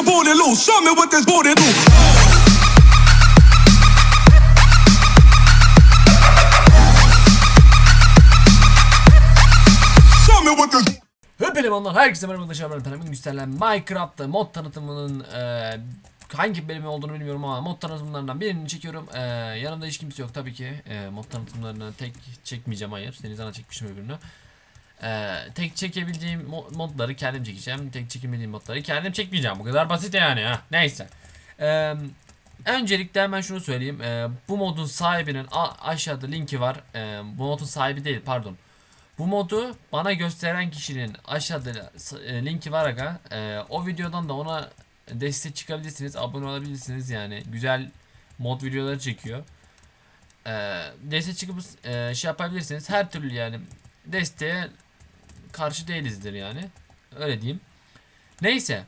your booty loose. Show me what this booty do. Hepinize onlar herkese merhaba arkadaşlar ben Tanrı'nın gösterilen Minecraft'ta mod tanıtımının e, hangi bölümü olduğunu bilmiyorum ama mod tanıtımlarından birini çekiyorum. E, yanımda hiç kimse yok tabii ki. E, mod tanıtımlarını tek çekmeyeceğim hayır. Denizhan'a çekmişim öbürünü. E, tek çekebileceğim mo- modları kendim çekeceğim. Tek çekemediğim modları kendim çekmeyeceğim. Bu kadar basit yani ha. Neyse. E, öncelikle hemen şunu söyleyeyim. E, bu modun sahibinin aşağıda linki var. E, bu modun sahibi değil pardon. Bu modu bana gösteren kişinin aşağıda e, linki var aga. E, o videodan da ona destek çıkabilirsiniz. Abone olabilirsiniz yani. Güzel mod videoları çekiyor. E, destek çıkıp e, şey yapabilirsiniz. Her türlü yani desteğe karşı değilizdir yani. Öyle diyeyim. Neyse.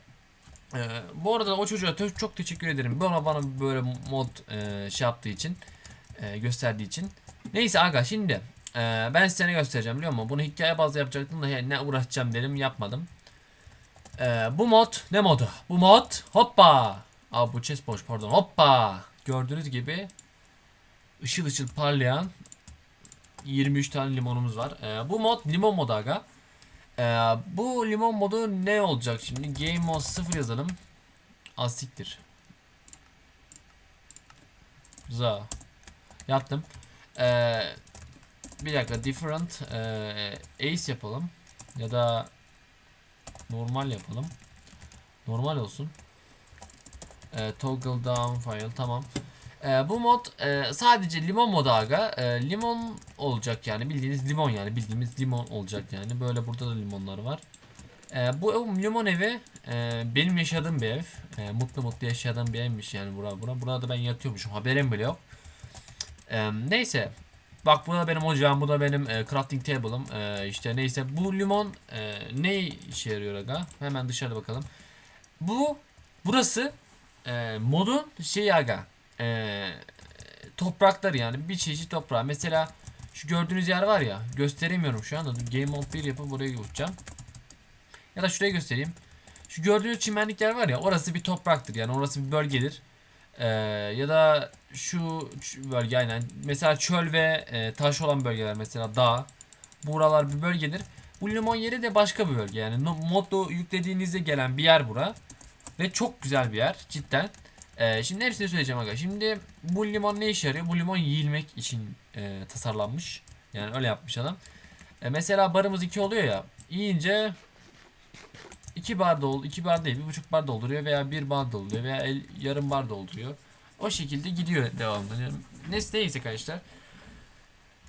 E, bu arada o çocuğa çok teşekkür ederim. Bana bana böyle mod e, şey yaptığı için. e, gösterdiği için. Neyse aga şimdi ee, ben size ne göstereceğim biliyor musun? Bunu hikaye bazlı yapacaktım da hey, ne uğraşacağım dedim yapmadım. Ee, bu mod ne modu? Bu mod hoppa. Aa bu chest boş pardon hoppa. Gördüğünüz gibi ışıl ışıl parlayan 23 tane limonumuz var. Ee, bu mod limon modu aga. Ee, bu limon modu ne olacak şimdi? Game mode 0 yazalım. Asiktir. Za. Yaptım. Ee, bir dakika different eee, ace yapalım ya da normal yapalım normal olsun Eee, toggle down file tamam Eee, bu mod eee, sadece limon modu aga Eee, limon olacak yani bildiğiniz limon yani bildiğimiz limon olacak yani böyle burada da limonlar var Eee, bu ev- limon evi eee, benim yaşadığım bir ev Eee, mutlu mutlu yaşadığım bir evmiş yani bura bura burada ben yatıyormuşum haberim bile yok Eee, neyse Bak bu da benim ocağım, bu da benim e, crafting table'ım. E, işte neyse bu limon e, ne işe yarıyor aga? Hemen dışarıda bakalım. Bu burası e, modun şey aga. E, toprakları yani bir çeşit toprağı. Mesela şu gördüğünüz yer var ya gösteremiyorum şu anda. Game mode 1 yapıp buraya uçacağım. Ya da şuraya göstereyim. Şu gördüğünüz çimenlik yer var ya orası bir topraktır yani orası bir bölgedir. Ee, ya da şu bölge aynen. Mesela çöl ve e, taş olan bölgeler mesela dağ. Buralar bir bölgedir. Bu limon yeri de başka bir bölge. Yani modlu yüklediğinizde gelen bir yer bura. Ve çok güzel bir yer cidden. Ee, şimdi hepsini söyleyeceğim aga. Şimdi bu limon ne işe yarıyor? Bu limon yiyilmek için e, tasarlanmış. Yani öyle yapmış adam. E, mesela barımız 2 oluyor ya. Yiyince 2 bar dol, 2 bar değil, 1,5 bar dolduruyor veya 1 bar dolduruyor veya el, yarım bar dolduruyor. O şekilde gidiyor devamlı. Yani neyse neyse arkadaşlar.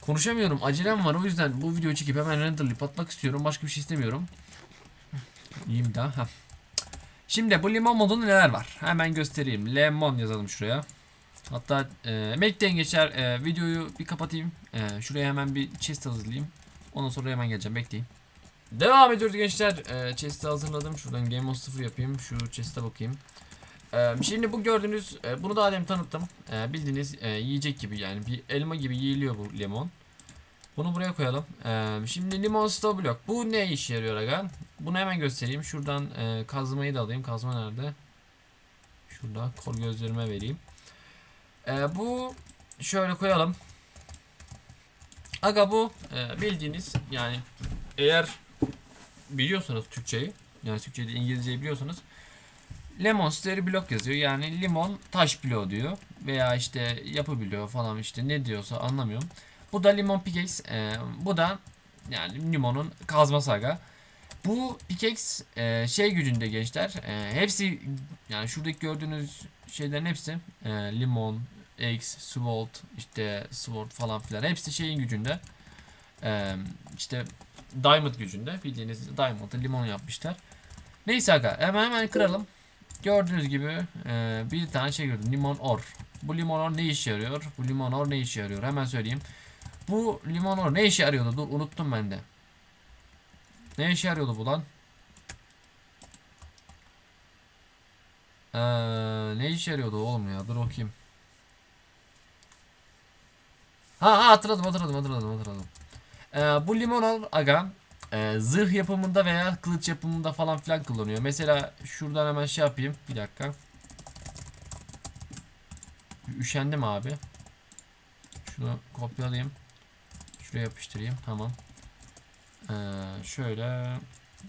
Konuşamıyorum. Acelem var. O yüzden bu videoyu çekip hemen renderlayıp atmak istiyorum. Başka bir şey istemiyorum. İyiyim daha. Şimdi bu limon modunda neler var? Hemen göstereyim. Lemon yazalım şuraya. Hatta e, bekleyin geçer. E, videoyu bir kapatayım. E, şuraya hemen bir chest hazırlayayım. Ondan sonra hemen geleceğim. Bekleyin. Devam ediyoruz gençler. E, chest'i hazırladım. Şuradan Game of 0 yapayım. Şu chest'e bakayım. Ee, şimdi bu gördüğünüz, e, bunu daha demin tanıttım. Ee, bildiğiniz e, yiyecek gibi yani bir elma gibi yiyiliyor bu limon. Bunu buraya koyalım. Ee, şimdi limon stow block. Bu ne işe yarıyor aga? Bunu hemen göstereyim. Şuradan e, kazmayı da alayım. Kazma nerede? Şurada kol gözlerime vereyim. Ee, bu şöyle koyalım. Aga bu e, bildiğiniz yani eğer biliyorsanız Türkçeyi yani Türkçeyi de İngilizceyi biliyorsanız Lemon steri blok yazıyor. Yani limon taş bloğu diyor. Veya işte yapı bloğu falan işte ne diyorsa anlamıyorum. Bu da limon pickaxe. Ee, bu da yani limonun kazma saga. Bu pickaxe e, şey gücünde gençler. E, hepsi yani şuradaki gördüğünüz şeylerin hepsi e, limon, X, sword, işte sword falan filan hepsi şeyin gücünde. E, işte diamond gücünde. Bildiğiniz diamond'ı limon yapmışlar. Neyse aga hemen hemen kıralım. Gördüğünüz gibi e, bir tane şey gördüm. Limon or. Bu limon or ne işe yarıyor? Bu limon or ne işe yarıyor? Hemen söyleyeyim. Bu limon ne işe yarıyordu? Dur unuttum ben de. Ne işe yarıyordu bu lan? Ee, ne işe yarıyordu oğlum ya? Dur bakayım. Ha, ha hatırladım hatırladım hatırladım hatırladım. Ee, bu limon or aga e, zırh yapımında veya kılıç yapımında falan filan kullanıyor. Mesela şuradan hemen şey yapayım. Bir dakika. Üşendim abi. Şunu kopyalayayım. Şuraya yapıştırayım. Tamam. Ee, şöyle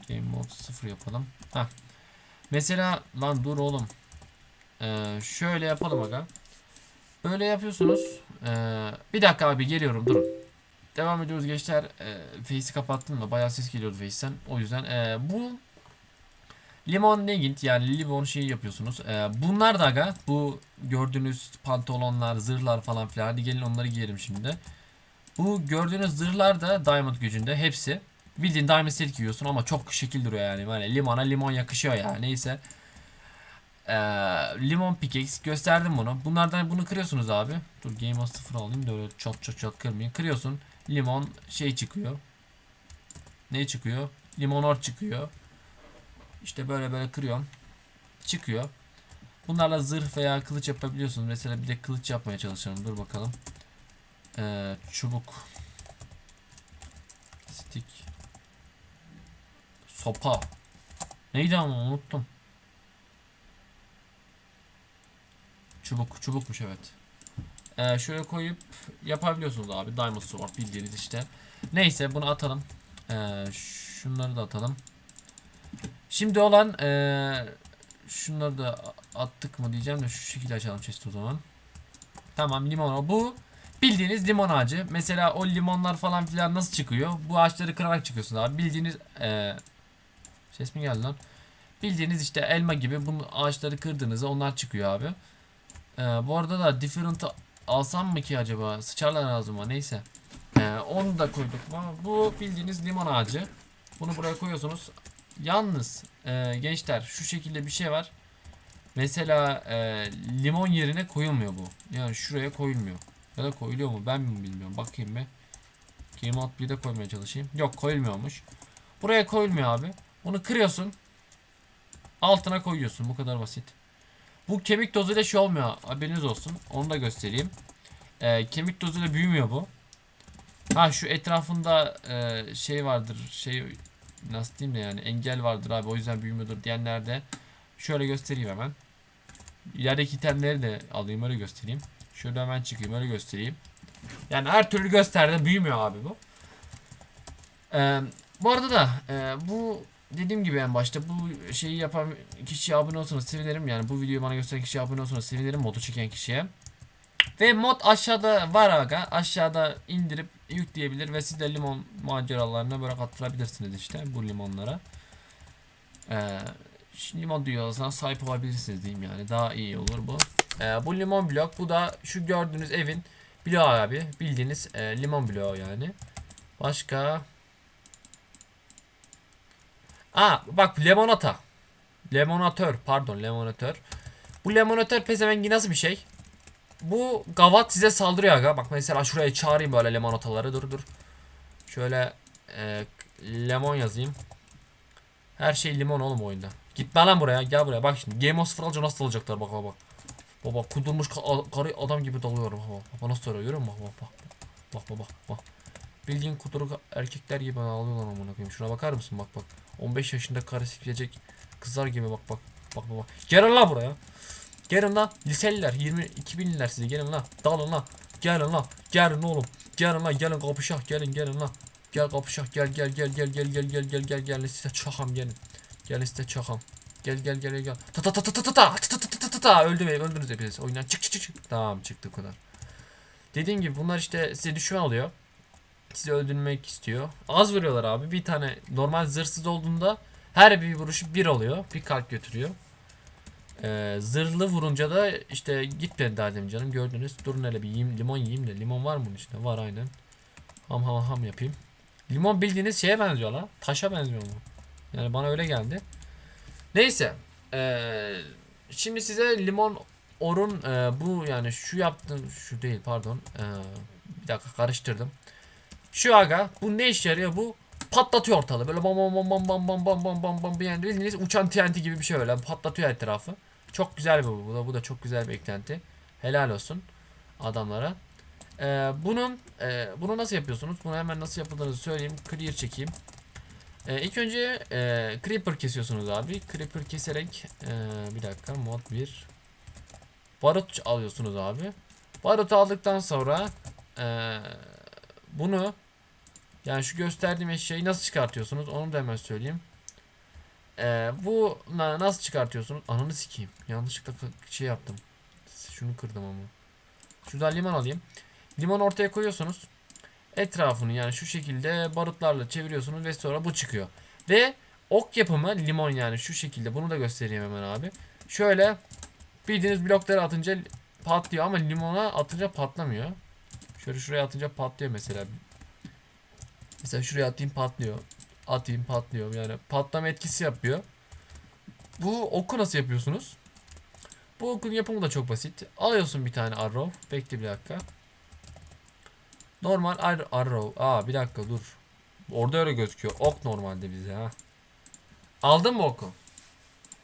game mode 0 yapalım. Heh. Mesela lan dur oğlum. Ee, şöyle yapalım aga. Böyle yapıyorsunuz. Ee, bir dakika abi geliyorum durun. Devam ediyoruz gençler. Ee, Face'i kapattım da bayağı ses geliyordu Face'ten. O yüzden ee, bu limon legging yani limon şeyi yapıyorsunuz. Ee, bunlar da aga bu gördüğünüz pantolonlar, zırhlar falan filan. Hadi gelin onları giyelim şimdi. Bu gördüğünüz zırhlar da diamond gücünde hepsi. Bildiğin diamond set giyiyorsun ama çok şekil duruyor yani. Böyle limona limon yakışıyor ya. Neyse. Ee, limon pickaxe gösterdim bunu. Bunlardan bunu kırıyorsunuz abi. Dur game of 0 alayım da öyle çat çat çat kırmayın. Kırıyorsun. Limon şey çıkıyor. Ne çıkıyor? Limon or çıkıyor. İşte böyle böyle kırıyorum. Çıkıyor. Bunlarla zırh veya kılıç yapabiliyorsunuz. Mesela bir de kılıç yapmaya çalışalım. Dur bakalım. Ee, çubuk. Stick. Sopa. Neydi ama unuttum. Çubuk, çubukmuş evet. Ee, şöyle koyup yapabiliyorsunuz abi. Diamond Sword bildiğiniz işte. Neyse bunu atalım. Ee, şunları da atalım. Şimdi olan ee, şunları da attık mı diyeceğim de şu şekilde açalım chest'i o zaman. Tamam limon bu bildiğiniz limon ağacı. Mesela o limonlar falan filan nasıl çıkıyor? Bu ağaçları kırarak çıkıyorsun abi. Bildiğiniz ee, ses mi geldi lan? Bildiğiniz işte elma gibi bu ağaçları kırdığınızda onlar çıkıyor abi. Ee, bu arada da different alsam mı ki acaba? Sıçarlar ağzıma neyse. Ee, onu da koyduk. Bu bildiğiniz limon ağacı. Bunu buraya koyuyorsunuz. Yalnız e, gençler şu şekilde bir şey var. Mesela e, limon yerine koyulmuyor bu. Yani şuraya koyulmuyor. Ya da koyuluyor mu ben mi bilmiyorum. Bakayım bir. Game Mode 1'de koymaya çalışayım. Yok koyulmuyormuş. Buraya koyulmuyor abi. Bunu kırıyorsun. Altına koyuyorsun. Bu kadar basit. Bu kemik tozuyla şey olmuyor. Haberiniz olsun. Onu da göstereyim. Ee, kemik tozuyla büyümüyor bu. Ha şu etrafında e, şey vardır. Şey nasıl diyeyim de yani engel vardır abi. O yüzden büyümüyordur diyenler de şöyle göstereyim hemen. Yerdeki itemleri de alayım öyle göstereyim. Şöyle hemen çıkayım öyle göstereyim. Yani her türlü gösterdi büyümüyor abi bu. Ee, bu arada da e, bu dediğim gibi en başta bu şeyi yapan kişiye abone olsanız sevinirim. Yani bu videoyu bana gösteren kişiye abone olsanız sevinirim. Modu çeken kişiye. Ve mod aşağıda var aga. Aşağıda indirip yükleyebilir ve siz de limon maceralarına böyle katılabilirsiniz işte bu limonlara. Ee, limon dünyasına sahip olabilirsiniz diyeyim yani. Daha iyi olur bu. Ee, bu limon blok. Bu da şu gördüğünüz evin bloğu abi. Bildiğiniz e, limon bloğu yani. Başka Aa bak limonata. Lemonatör pardon lemonatör. Bu lemonatör pezevengi nasıl bir şey? Bu gavat size saldırıyor aga. Bak mesela şuraya çağırayım böyle limonataları. Dur dur. Şöyle e, lemon yazayım. Her şey limon oğlum oyunda. Gitme lan buraya. Gel buraya. Bak şimdi. Game of Thrones alınca nasıl alacaklar bak bak. Baba kudurmuş ka- karı adam gibi dalıyorum. Baba, baba nasıl soruyor görüyor musun? Bak bak bak. Bak bak bak. bak. Bildiğin kuduruk erkekler gibi ağlıyorlar amına koyayım. Şuna bakar mısın? Bak bak. 15 yaşında karı sikecek kızlar gibi bak bak. Bak bak bak. Gelin lan buraya. Gelin lan. Liseliler 20 2000'liler size gelin lan. Dalın lan. Gelin lan. Gelin oğlum. Gelin lan gelin kapışak gelin gelin lan. Gel kapışak gel gel gel gel gel gel gel gel gel gel size çakam gelin. Gel size çakam. Gel gel gel gel. Ta ta ta ta ta ta ta ta ta ta ta ta ta öldüm öldünüz hepiniz. Oyundan çık çık çık. Tamam çıktı kadar. Dediğim gibi bunlar işte size düşman oluyor. Sizi öldürmek istiyor. Az vuruyorlar abi. Bir tane normal zırhsız olduğunda her bir vuruşu bir oluyor. Bir kalp götürüyor. Ee, zırhlı vurunca da işte gitmedi daha demin canım gördünüz. Durun hele bir yiyeyim limon yiyeyim de. Limon var mı bunun içinde? Var aynen. Ham ham ham yapayım. Limon bildiğiniz şeye benziyor la. Taşa benziyor mu? Yani bana öyle geldi. Neyse. Ee, şimdi size limon orun e, bu yani şu yaptığım şu değil pardon. Ee, bir dakika karıştırdım. Şu aga bu ne işe yarıyor bu? Patlatıyor ortalığı böyle bam bam bam bam bam bam bam bam bam bam yani bildiğiniz uçan TNT gibi bir şey öyle patlatıyor etrafı. Çok güzel bu bu da bu da çok güzel bir eklenti. Helal olsun adamlara. Ee, bunun e, bunu nasıl yapıyorsunuz? Bunu hemen nasıl yapıldığını söyleyeyim. Clear çekeyim. Ee, ilk önce e, Creeper kesiyorsunuz abi. Creeper keserek e, bir dakika mod 1 Barut alıyorsunuz abi. Barutu aldıktan sonra e, bunu yani şu gösterdiğim eşyayı nasıl çıkartıyorsunuz onu da hemen söyleyeyim. E, bu na- nasıl çıkartıyorsunuz? Ananı sikeyim. Yanlışlıkla şey yaptım. Şunu kırdım ama. Şuradan limon alayım. Limon ortaya koyuyorsunuz. Etrafını yani şu şekilde barutlarla çeviriyorsunuz ve sonra bu çıkıyor. Ve ok yapımı limon yani şu şekilde bunu da göstereyim hemen abi. Şöyle bildiğiniz blokları atınca patlıyor ama limona atınca patlamıyor. Şöyle şuraya atınca patlıyor mesela. Mesela şuraya atayım patlıyor. Atayım patlıyor yani patlama etkisi yapıyor. Bu oku nasıl yapıyorsunuz? Bu okun yapımı da çok basit. Alıyorsun bir tane arrow. Bekle bir dakika. Normal ar arrow. Aa bir dakika dur. Orada öyle gözüküyor. Ok normalde bize ha. Aldın mı oku?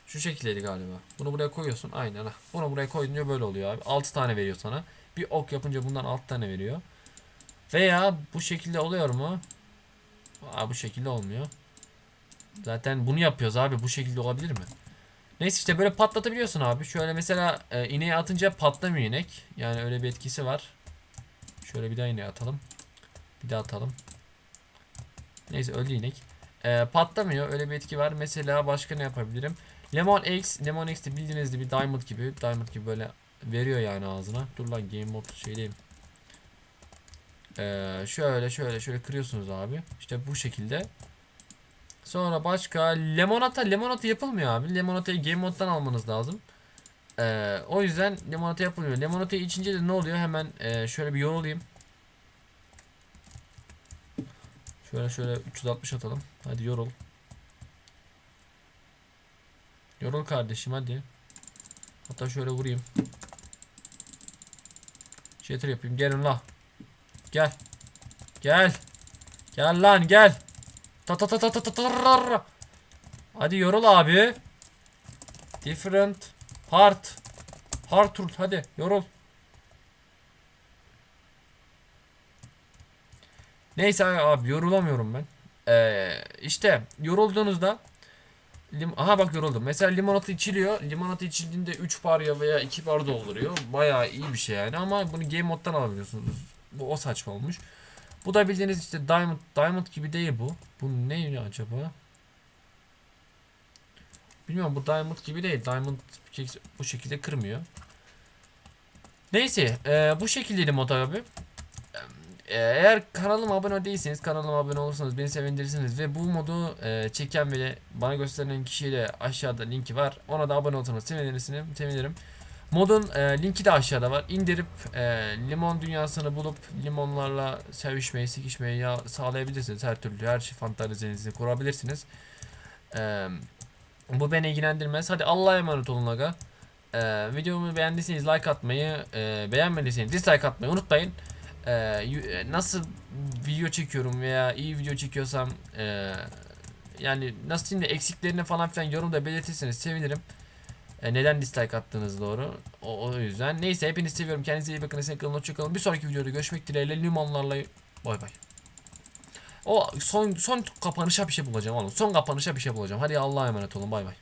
Şu şekildeydi galiba. Bunu buraya koyuyorsun. Aynen ha. Bunu buraya koyunca böyle oluyor abi. 6 tane veriyor sana. Bir ok yapınca bundan 6 tane veriyor. Veya bu şekilde oluyor mu? Aa bu şekilde olmuyor. Zaten bunu yapıyoruz abi. Bu şekilde olabilir mi? Neyse işte böyle patlatabiliyorsun abi. Şöyle mesela e, ineği atınca patlamıyor inek. Yani öyle bir etkisi var. Şöyle bir daha ineği atalım. Bir daha atalım. Neyse öldü inek. E, patlamıyor. Öyle bir etki var. Mesela başka ne yapabilirim? Lemon X. Lemon X de bildiğiniz gibi Diamond gibi. Diamond gibi böyle veriyor yani ağzına. Dur lan Game Mode şeydeyim. Ee, şöyle şöyle şöyle kırıyorsunuz abi. İşte bu şekilde. Sonra başka limonata limonata yapılmıyor abi. Limonatayı game moddan almanız lazım. Ee, o yüzden limonata yapılmıyor. Limonatayı içince de ne oluyor? Hemen e, şöyle bir yorulayım. Şöyle şöyle 360 atalım. Hadi yorul. Yorul kardeşim hadi. Hatta şöyle vurayım. Shatter yapayım. Gelin la. Gel. Gel. Gel lan gel. Ta ta ta ta ta ta ta Hadi yorul abi. Different part. Hard truth hadi yorul. Neyse abi yorulamıyorum ben. Ee, işte yorulduğunuzda lim Aha bak yoruldum. Mesela limonata içiliyor. Limonata içildiğinde 3 bar ya veya 2 bar dolduruyor. Bayağı iyi bir şey yani ama bunu game moddan alabiliyorsunuz. Bu o saçma olmuş. Bu da bildiğiniz işte Diamond Diamond gibi değil bu. Bu ne acaba? Bilmiyorum bu Diamond gibi değil. Diamond bu şekilde kırmıyor. Neyse e, bu şekildeydi mod abi. E, eğer kanalıma abone değilseniz kanalıma abone olursanız beni sevindirirsiniz ve bu modu e, çeken ve bana gösteren kişiyle aşağıda linki var. Ona da abone olursanız sevinirsiniz, sevinirim. Modun e, linki de aşağıda var. İndirip e, limon dünyasını bulup limonlarla sevişmeyi, sikişmeyi ya sağlayabilirsiniz. Her türlü her şey fantazinizi kurabilirsiniz. E, bu beni ilgilendirmez. Hadi Allah'a emanet olun aga. E, videomu beğendiyseniz like atmayı, e, beğenmediyseniz dislike atmayı unutmayın. E, y- nasıl video çekiyorum veya iyi video çekiyorsam e, yani nasıl diyeyim de eksiklerini falan filan yorumda belirtirseniz sevinirim. E, neden dislike attığınız doğru. O, o yüzden. Neyse hepinizi seviyorum. Kendinize iyi bakın. Esen kalın. Hoşçakalın. Bir sonraki videoda görüşmek dileğiyle. Limonlarla bay bay. O son son kapanışa bir şey bulacağım oğlum. Son kapanışa bir şey bulacağım. Hadi Allah'a emanet olun. Bay bay.